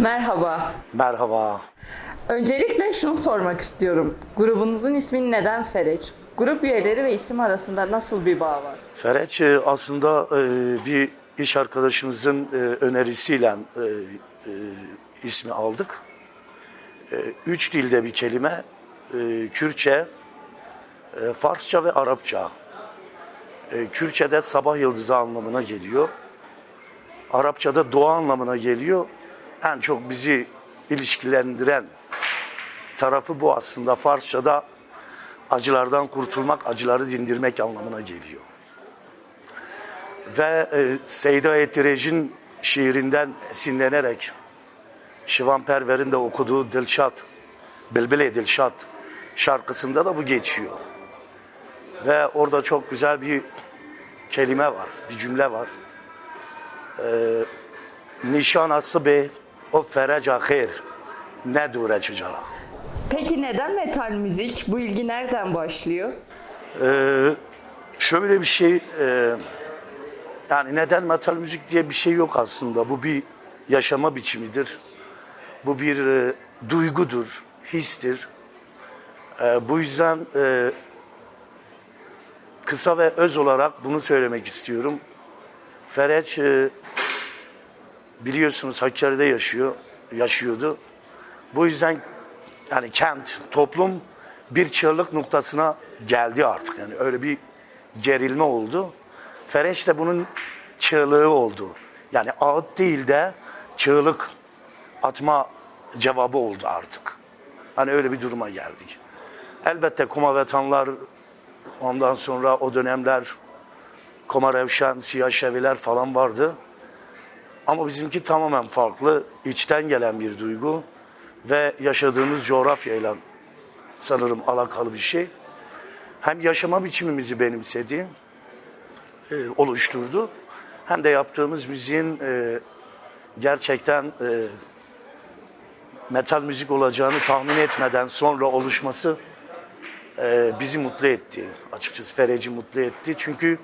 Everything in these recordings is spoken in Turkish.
Merhaba. Merhaba. Öncelikle şunu sormak istiyorum. Grubunuzun ismi neden Fereç? Grup üyeleri ve isim arasında nasıl bir bağ var? Fereç e, aslında e, bir iş arkadaşımızın e, önerisiyle ismi aldık. Üç dilde bir kelime. Kürtçe, Farsça ve Arapça. Kürtçe'de sabah yıldızı anlamına geliyor. Arapça'da doğa anlamına geliyor. En çok bizi ilişkilendiren tarafı bu aslında. Farsça'da acılardan kurtulmak, acıları dindirmek anlamına geliyor. Ve e, Seyda Ettirej'in şiirinden esinlenerek Şivan Perver'in de okuduğu Dilşat, Bilbile Dilşat şarkısında da bu geçiyor. Ve orada çok güzel bir kelime var, bir cümle var. Ee, Nişan asıbe o fereca khair ne dure çicara. Peki neden metal müzik? Bu ilgi nereden başlıyor? Ee, şöyle bir şey, e, yani neden metal müzik diye bir şey yok aslında. Bu bir yaşama biçimidir. Bu bir e, duygudur, histir. E, bu yüzden e, kısa ve öz olarak bunu söylemek istiyorum. Fereç e, biliyorsunuz Hakkari'de yaşıyor, yaşıyordu. Bu yüzden yani kent, toplum bir çığlık noktasına geldi artık. Yani öyle bir gerilme oldu. Fereç de bunun çığlığı oldu. Yani ağıt değil de çığlık atma cevabı oldu artık. Hani öyle bir duruma geldik. Elbette Kumavetanlar ondan sonra o dönemler Komarevşen, Siyah Şeviler falan vardı. Ama bizimki tamamen farklı, içten gelen bir duygu ve yaşadığımız coğrafyayla sanırım alakalı bir şey. Hem yaşama biçimimizi benimsedi, e, oluşturdu. Hem de yaptığımız müziğin e, gerçekten e, metal müzik olacağını tahmin etmeden sonra oluşması bizi mutlu etti. Açıkçası Fereci mutlu etti. Çünkü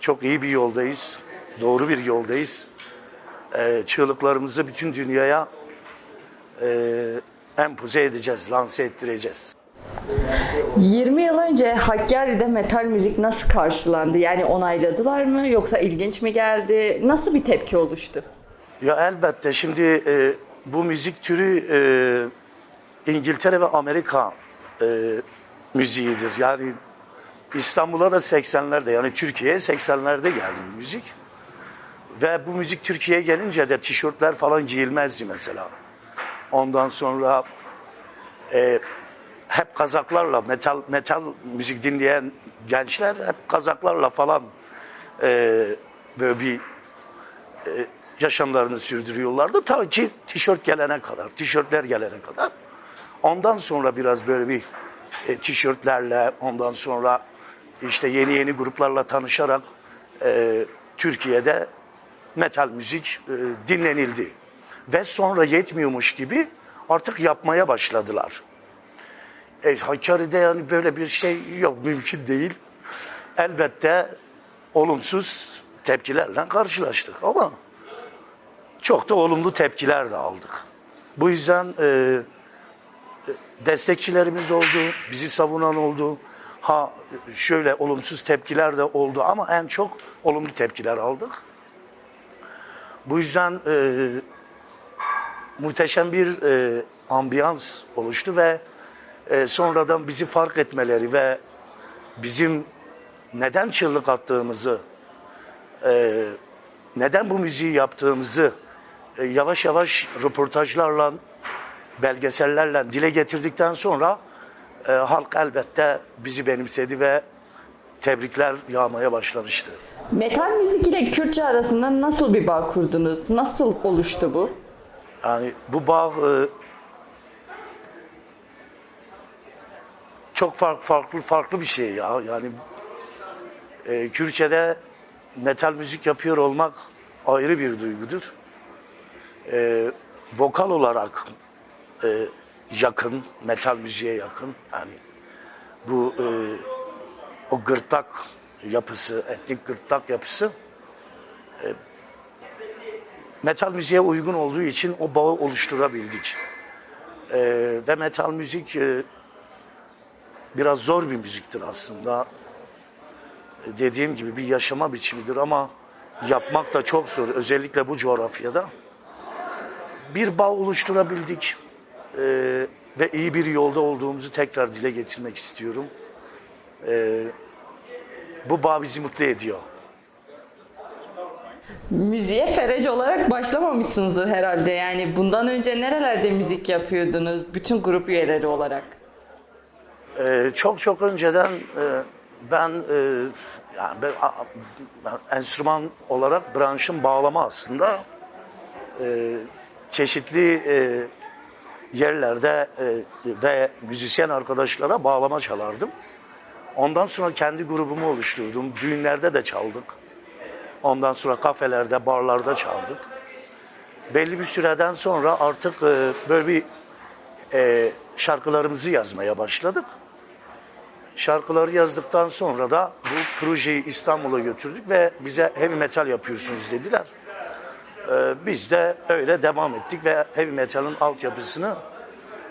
çok iyi bir yoldayız. Doğru bir yoldayız. E, çığlıklarımızı bütün dünyaya e, empoze edeceğiz, lanse ettireceğiz. 20 yıl önce Hakkari'de metal müzik nasıl karşılandı? Yani onayladılar mı yoksa ilginç mi geldi? Nasıl bir tepki oluştu? Ya elbette şimdi e, bu müzik türü e, İngiltere ve Amerika e, müziğidir. Yani İstanbul'a da 80'lerde yani Türkiye'ye 80'lerde geldi müzik. Ve bu müzik Türkiye'ye gelince de tişörtler falan giyilmezdi mesela. Ondan sonra e, hep kazaklarla metal metal müzik dinleyen gençler hep kazaklarla falan e, böyle bir e, yaşamlarını sürdürüyorlardı. Ta ki tişört gelene kadar, tişörtler gelene kadar. Ondan sonra biraz böyle bir e, tişörtlerle, ondan sonra işte yeni yeni gruplarla tanışarak e, Türkiye'de metal müzik e, dinlenildi. Ve sonra yetmiyormuş gibi artık yapmaya başladılar. E, Hakkari'de yani böyle bir şey yok, mümkün değil. Elbette olumsuz tepkilerle karşılaştık ama çok da olumlu tepkiler de aldık. Bu yüzden e, destekçilerimiz oldu, bizi savunan oldu. Ha şöyle olumsuz tepkiler de oldu ama en çok olumlu tepkiler aldık. Bu yüzden e, muhteşem bir e, ambiyans oluştu ve e, sonradan bizi fark etmeleri ve bizim neden çığlık attığımızı, e, neden bu müziği yaptığımızı e, yavaş yavaş röportajlarla, belgesellerle dile getirdikten sonra e, halk elbette bizi benimsedi ve tebrikler yağmaya başlamıştı. Metal müzik ile Kürtçe arasında nasıl bir bağ kurdunuz? Nasıl oluştu bu? Yani bu bağ e, çok farklı farklı farklı bir şey ya. Yani e, Kürtçe'de metal müzik yapıyor olmak ayrı bir duygudur. E, vokal olarak e, yakın, metal müziğe yakın. Yani bu o gırtlak yapısı, etnik gırtlak yapısı metal müziğe uygun olduğu için o bağı oluşturabildik. E, ve metal müzik e, biraz zor bir müziktir aslında. E, dediğim gibi bir yaşama biçimidir ama yapmak da çok zor. Özellikle bu coğrafyada. Bir bağ oluşturabildik. E, ve iyi bir yolda olduğumuzu tekrar dile getirmek istiyorum. E, bu bağ bizi mutlu ediyor. Müziğe ferec olarak başlamamışsınızdır herhalde. Yani bundan önce nerelerde müzik yapıyordunuz bütün grup üyeleri olarak? Ee, çok çok önceden e, ben, e, yani ben, a- ben enstrüman olarak branşım bağlama aslında. Ee, çeşitli e, yerlerde e, ve müzisyen arkadaşlara bağlama çalardım. Ondan sonra kendi grubumu oluşturdum. Düğünlerde de çaldık. Ondan sonra kafelerde, barlarda çaldık. Belli bir süreden sonra artık e, böyle bir e, şarkılarımızı yazmaya başladık. Şarkıları yazdıktan sonra da bu projeyi İstanbul'a götürdük ve bize heavy metal yapıyorsunuz dediler. E, biz de öyle devam ettik ve heavy metal'ın altyapısını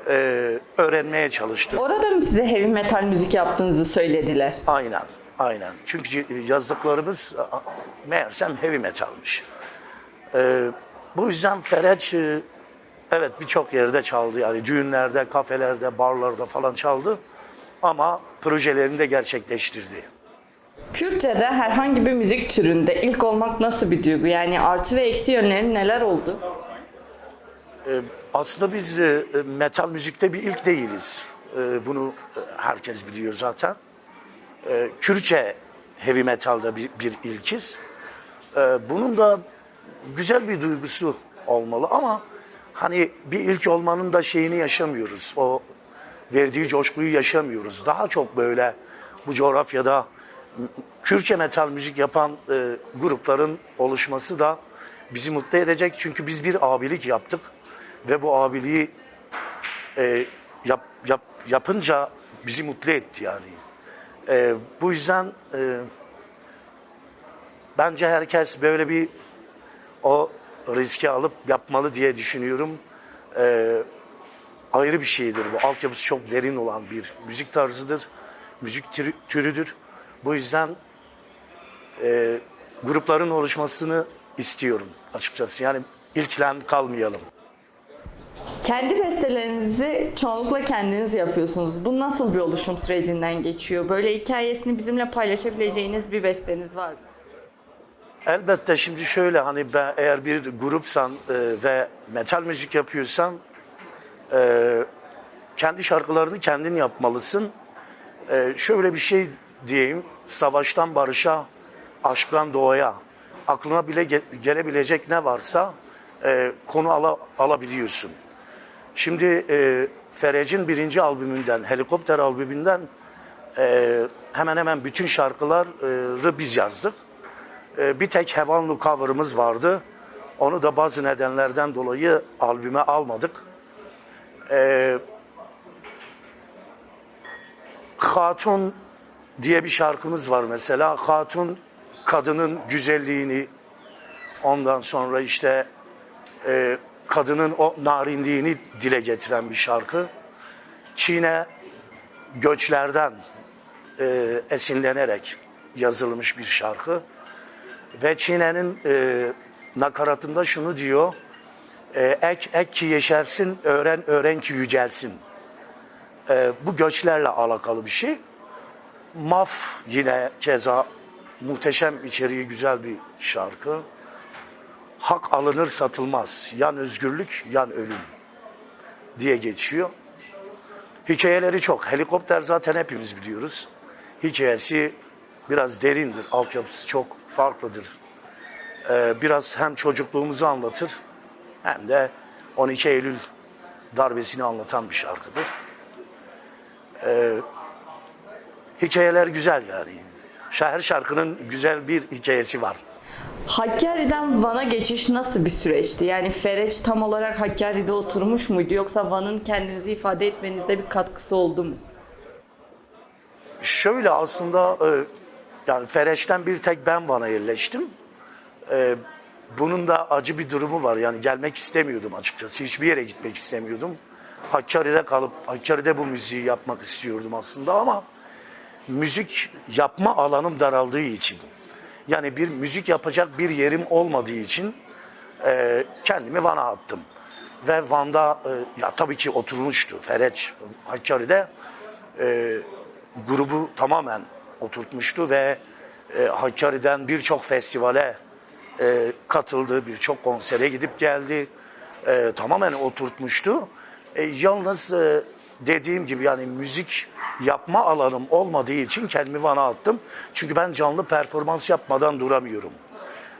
e, öğrenmeye çalıştık. Orada mı size heavy metal müzik yaptığınızı söylediler? Aynen, aynen. Çünkü yazdıklarımız meğersem heavy metalmiş. Ee, bu yüzden Fereç e, evet birçok yerde çaldı. Yani düğünlerde, kafelerde, barlarda falan çaldı. Ama projelerini de gerçekleştirdi. Kürtçe'de herhangi bir müzik türünde ilk olmak nasıl bir duygu? Yani artı ve eksi yönleri neler oldu? Ee, aslında biz e, e, metal müzikte bir ilk değiliz. Ee, bunu e, herkes biliyor zaten. Ee, Kürtçe heavy metalda bir, bir ilkiz. Bunun da güzel bir duygusu olmalı ama hani bir ilk olmanın da şeyini yaşamıyoruz. O verdiği coşkuyu yaşamıyoruz. Daha çok böyle bu coğrafyada Kürtçe metal müzik yapan grupların oluşması da bizi mutlu edecek. Çünkü biz bir abilik yaptık ve bu abiliği e, yap, yap, yapınca bizi mutlu etti yani. E, bu yüzden e, bence herkes böyle bir o riski alıp yapmalı diye düşünüyorum. E, ayrı bir şeydir bu. Altyapısı çok derin olan bir müzik tarzıdır. Müzik türü- türüdür. Bu yüzden e, grupların oluşmasını istiyorum açıkçası. Yani ilklen kalmayalım. Kendi bestelerinizi çoğunlukla kendiniz yapıyorsunuz. Bu nasıl bir oluşum sürecinden geçiyor? Böyle hikayesini bizimle paylaşabileceğiniz bir besteniz var mı? Elbette şimdi şöyle hani ben eğer bir grupsan e, ve metal müzik yapıyorsan e, kendi şarkılarını kendin yapmalısın. E, şöyle bir şey diyeyim savaştan barışa, aşktan doğaya aklına bile ge- gelebilecek ne varsa e, konu ala- alabiliyorsun. Şimdi e, Ferec'in birinci albümünden, Helikopter albümünden e, hemen hemen bütün şarkıları biz yazdık. E, bir tek Hevanlu cover'ımız vardı. Onu da bazı nedenlerden dolayı albüme almadık. E, Hatun diye bir şarkımız var mesela. Hatun kadının güzelliğini ondan sonra işte e, kadının o narinliğini dile getiren bir şarkı. Çin'e göçlerden e, esinlenerek yazılmış bir şarkı. Ve Çine'nin e, nakaratında şunu diyor. E, ek ek ki yeşersin, öğren öğren ki yücelsin. E, bu göçlerle alakalı bir şey. Maf yine keza muhteşem içeriği güzel bir şarkı. Hak alınır satılmaz. Yan özgürlük, yan ölüm diye geçiyor. Hikayeleri çok. Helikopter zaten hepimiz biliyoruz. Hikayesi biraz derindir. Altyapısı çok farklıdır. Ee, biraz hem çocukluğumuzu anlatır hem de 12 Eylül darbesini anlatan bir şarkıdır. Ee, hikayeler güzel yani. Her şarkının güzel bir hikayesi var. Hakkari'den Van'a geçiş nasıl bir süreçti? Yani Fereç tam olarak Hakkari'de oturmuş muydu yoksa Van'ın kendinizi ifade etmenizde bir katkısı oldu mu? Şöyle aslında e, yani Fereç'ten bir tek ben Van'a yerleştim. E, bunun da acı bir durumu var. Yani gelmek istemiyordum açıkçası. Hiçbir yere gitmek istemiyordum. Hakkari'de kalıp Hakkari'de bu müziği yapmak istiyordum aslında ama müzik yapma alanım daraldığı için yani bir müzik yapacak bir yerim olmadığı için e, kendimi Van'a attım. Ve Van'da e, ya tabii ki oturmuştu Fereç Hakkari'de e, grubu tamamen oturtmuştu ve e, Hakkari'den birçok festivale e, katıldı, birçok konsere gidip geldi. E, tamamen oturtmuştu. E, yalnız e, dediğim gibi yani müzik yapma alanım olmadığı için kendimi Van'a attım. Çünkü ben canlı performans yapmadan duramıyorum.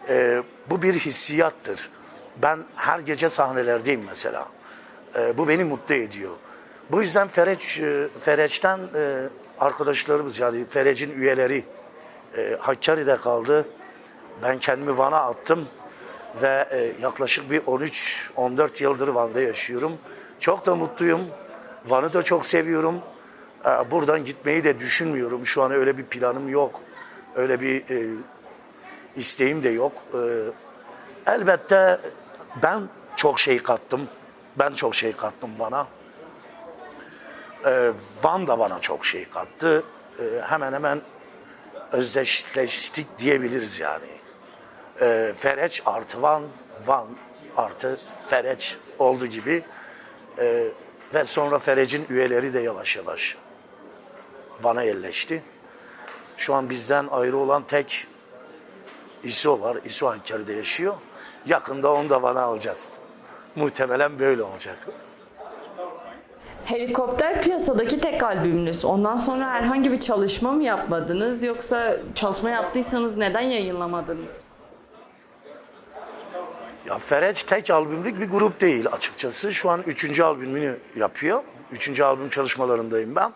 E, bu bir hissiyattır. Ben her gece sahnelerdeyim mesela. E, bu beni mutlu ediyor. Bu yüzden Fereç, e, Fereç'ten e, arkadaşlarımız yani Fereç'in üyeleri e, Hakkari'de kaldı. Ben kendimi Van'a attım ve e, yaklaşık bir 13-14 yıldır Van'da yaşıyorum. Çok da mutluyum. Van'ı da çok seviyorum. E, buradan gitmeyi de düşünmüyorum. Şu an öyle bir planım yok. Öyle bir e, isteğim de yok. E, elbette ben çok şey kattım. Ben çok şey kattım bana. E, Van da bana çok şey kattı. E, hemen hemen özdeşleştik diyebiliriz yani. E, Fereç artı Van, Van artı Fereç oldu gibi. E, ve sonra Ferec'in üyeleri de yavaş yavaş Van'a yerleşti. Şu an bizden ayrı olan tek İso var. İso Hakkari'de yaşıyor. Yakında onu da Van'a alacağız. Muhtemelen böyle olacak. Helikopter piyasadaki tek albümünüz. Ondan sonra herhangi bir çalışma mı yapmadınız yoksa çalışma yaptıysanız neden yayınlamadınız? Ya Fereç tek albümlük bir grup değil açıkçası. Şu an üçüncü albümünü yapıyor. Üçüncü albüm çalışmalarındayım ben.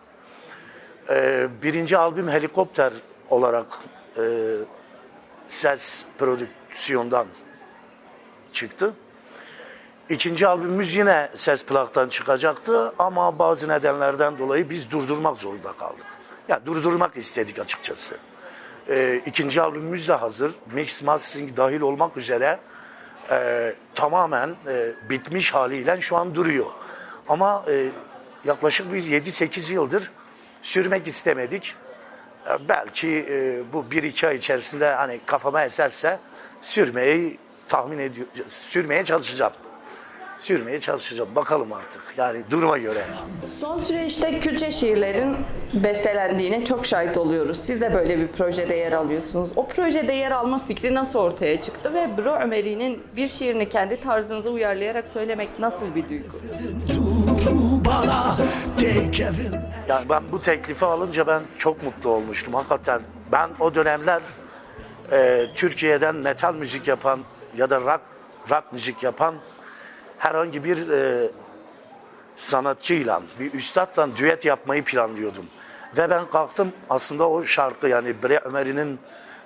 Ee, birinci albüm Helikopter olarak e, ses prodüksiyondan çıktı. İkinci albümümüz yine ses plaktan çıkacaktı ama bazı nedenlerden dolayı biz durdurmak zorunda kaldık. Ya durdurmak istedik açıkçası. Ee, ikinci albümümüz de hazır. Mix mastering dahil olmak üzere e, tamamen e, bitmiş haliyle şu an duruyor. Ama e, yaklaşık biz 7-8 yıldır sürmek istemedik. E, belki e, bu 1-2 ay içerisinde hani kafama eserse sürmeyi tahmin ediyor, sürmeye çalışacağım. Sürmeye çalışacağım. Bakalım artık. Yani duruma göre. Son süreçte Kürtçe şiirlerin bestelendiğine çok şahit oluyoruz. Siz de böyle bir projede yer alıyorsunuz. O projede yer alma fikri nasıl ortaya çıktı ve Bro Ömeri'nin bir şiirini kendi tarzınıza uyarlayarak söylemek nasıl bir duygu? Bana evim Yani ben bu teklifi alınca ben çok mutlu olmuştum. Hakikaten ben o dönemler e, Türkiye'den metal müzik yapan ya da rock, rock müzik yapan herhangi bir e, sanatçıyla, bir üstadla düet yapmayı planlıyordum. Ve ben kalktım aslında o şarkı yani Bre Ömer'i'nin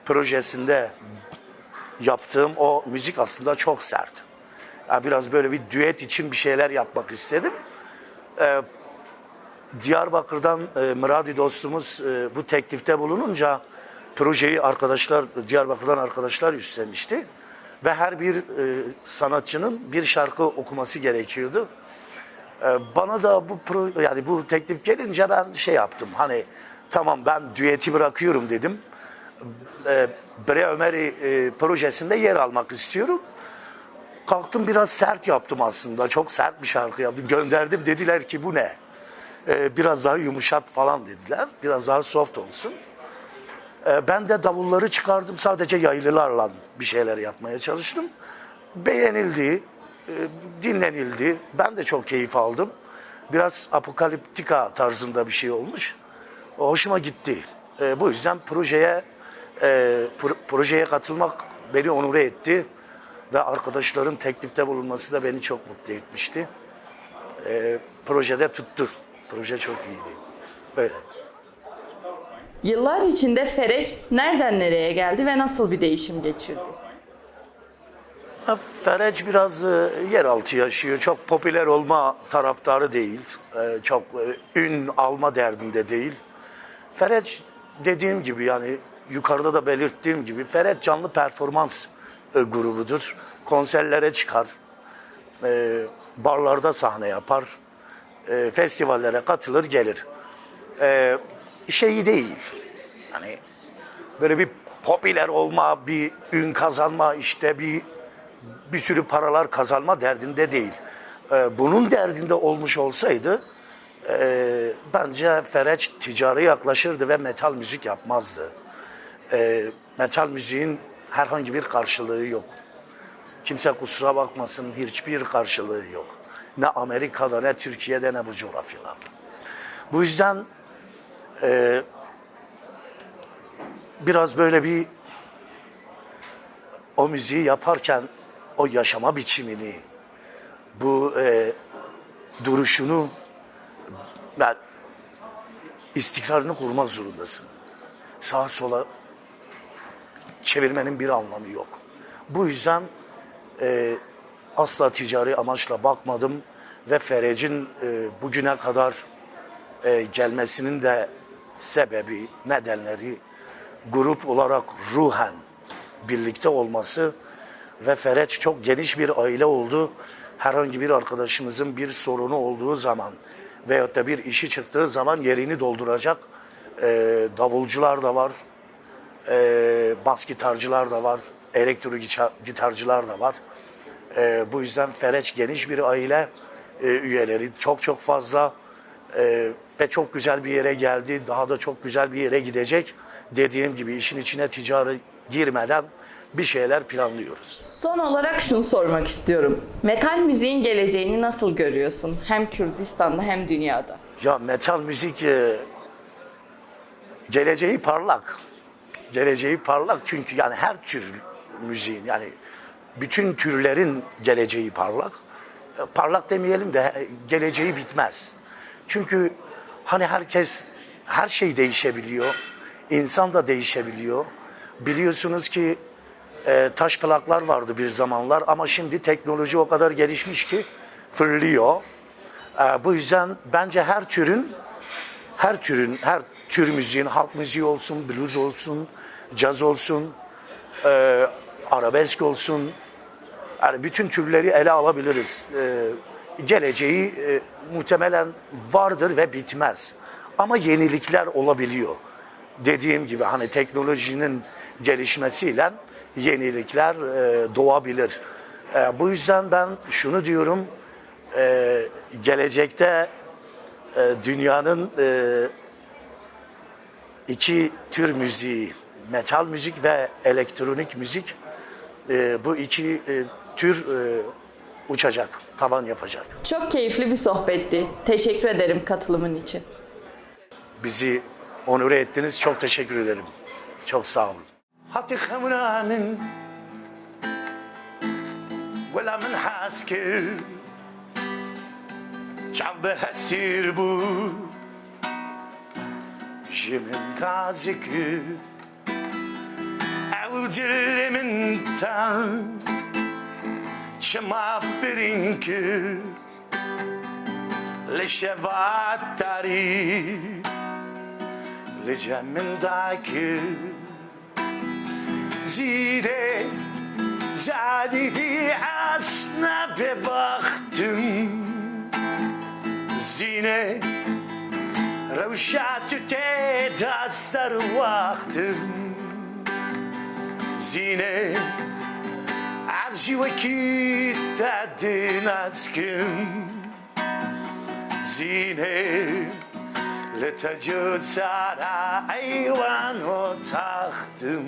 projesinde yaptığım o müzik aslında çok sert. Yani biraz böyle bir düet için bir şeyler yapmak istedim. Diyarbakır'dan e, Mıradi dostumuz e, bu teklifte bulununca projeyi arkadaşlar Diyarbakır'dan arkadaşlar üstlenmişti ve her bir e, sanatçının bir şarkı okuması gerekiyordu. E, bana da bu pro, yani bu teklif gelince ben şey yaptım. Hani tamam ben düeti bırakıyorum dedim. E, Bre Ömer'i e, projesinde yer almak istiyorum. Kalktım biraz sert yaptım aslında. Çok sert bir şarkı yaptım. Gönderdim dediler ki bu ne? Ee, biraz daha yumuşat falan dediler. Biraz daha soft olsun. Ee, ben de davulları çıkardım. Sadece yaylılarla bir şeyler yapmaya çalıştım. Beğenildi, e, dinlenildi. Ben de çok keyif aldım. Biraz apokaliptika tarzında bir şey olmuş. Hoşuma gitti. Ee, bu yüzden projeye e, pro- projeye katılmak beni onure etti ve arkadaşların teklifte bulunması da beni çok mutlu etmişti. Ee, projede tuttu. Proje çok iyiydi. Böyle. Yıllar içinde Fereç nereden nereye geldi ve nasıl bir değişim geçirdi? Fereç biraz e, yeraltı yaşıyor. Çok popüler olma taraftarı değil. E, çok e, ün alma derdinde değil. Fereç dediğim gibi yani yukarıda da belirttiğim gibi Fereç canlı performans e, grubudur. Konserlere çıkar, e, barlarda sahne yapar, e, festivallere katılır gelir. E, şeyi değil, hani böyle bir popüler olma, bir ün kazanma, işte bir bir sürü paralar kazanma derdinde değil. Bunun derdinde olmuş olsaydı bence Fereç ticari yaklaşırdı ve metal müzik yapmazdı. Metal müziğin herhangi bir karşılığı yok. Kimse kusura bakmasın hiçbir karşılığı yok. Ne Amerika'da ne Türkiye'de ne bu coğrafyalarda. Bu yüzden e, biraz böyle bir o müziği yaparken o yaşama biçimini, bu e, duruşunu ben istikrarını kurmak zorundasın. Sağa sola çevirmenin bir anlamı yok. Bu yüzden e, asla ticari amaçla bakmadım ve Ferec'in e, bugüne kadar e, gelmesinin de sebebi, nedenleri grup olarak ruhen birlikte olması ve Fereç çok geniş bir aile oldu. Herhangi bir arkadaşımızın bir sorunu olduğu zaman veyahut da bir işi çıktığı zaman yerini dolduracak e, davulcular da var, e, bas gitarcılar da var, elektro gitar- gitarcılar da var. E, bu yüzden Fereç geniş bir aile e, üyeleri çok çok fazla e, ve çok güzel bir yere geldi. Daha da çok güzel bir yere gidecek. Dediğim gibi işin içine ticari girmeden bir şeyler planlıyoruz. Son olarak şunu sormak istiyorum. Metal müziğin geleceğini nasıl görüyorsun? Hem Kürdistan'da hem dünyada. Ya metal müzik e, geleceği parlak. Geleceği parlak çünkü yani her tür müziğin yani bütün türlerin geleceği parlak. E, Parlak demeyelim de geleceği bitmez. Çünkü hani herkes her şey değişebiliyor. İnsan da değişebiliyor. Biliyorsunuz ki e, taş plaklar vardı bir zamanlar ama şimdi teknoloji o kadar gelişmiş ki fırlıyor. E, bu yüzden bence her türün her türün, her tür müziğin, halk müziği olsun, blues olsun, caz olsun, e, arabesk olsun, yani bütün türleri ele alabiliriz. E, geleceği e, muhtemelen vardır ve bitmez. Ama yenilikler olabiliyor. Dediğim gibi hani teknolojinin gelişmesiyle yenilikler e, doğabilir. E, bu yüzden ben şunu diyorum, e, gelecekte e, dünyanın e, iki tür müziği, metal müzik ve elektronik müzik, e, bu iki e, tür e, uçacak, tavan yapacak. Çok keyifli bir sohbetti. Teşekkür ederim katılımın için. Bizi onur ettiniz, çok teşekkür ederim. Çok sağ olun. Hati min ولا من حاسكر شعب هسير بو جمن كازكر او دل من تان dil mental C'è ma per inche Le scevattari Le gemmendache Zire Zadidi asna bebaktım Zine Revşatüte dastar vaktım. yine As you keep that din askin Zine Let a jusara aywan o takhtim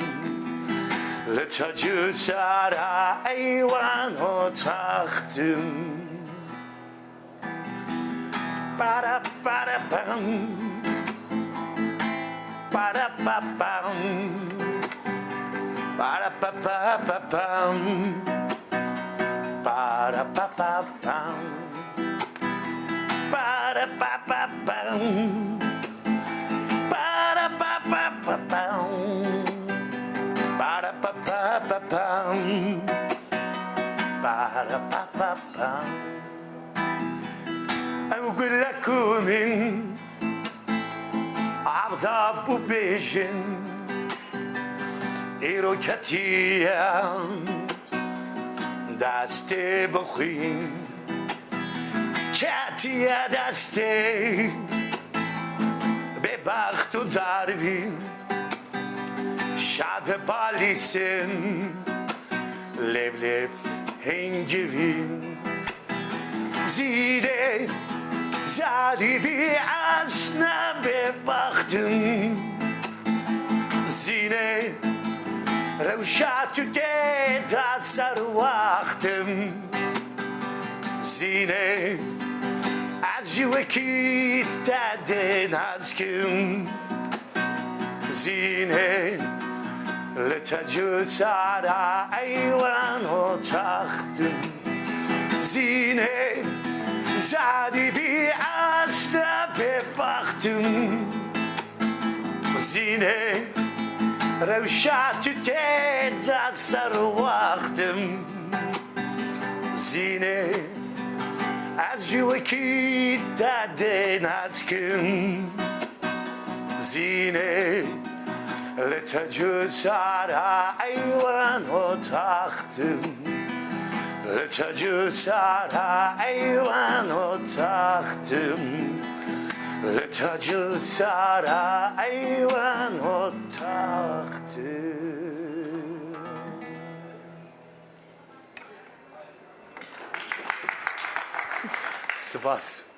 Let a jusara aywan o takhtim Para para pam Para pa pam Ba-da-ba-ba-ba-bum. Ba-da-ba-ba-bum. Ba-da-ba-ba-bum. Ba-da-ba-ba-ba-bum. Ba-da-ba-ba-ba-bum. Ba-da-ba-ba-bum. I'm good at coming. I was up a vision. دیر کتیم دست بخویم. کتیه دست به بخت و درویم شب پالیسن لف لف هنگویم زیره زریبی از به بختم. زینه de dasar vaktim Zine az yuvaki tadden azkım Zine لتجوز على أيوان وتختم زينة زادي بي أسنا ببختم زينة روشات تتأثر وقتم زينة أزوكي تدين أسكن زينة لتجوز على أيوان وتختم لتجوز على أيوان وتختم لتاج سارة أيوان والتخت سباس.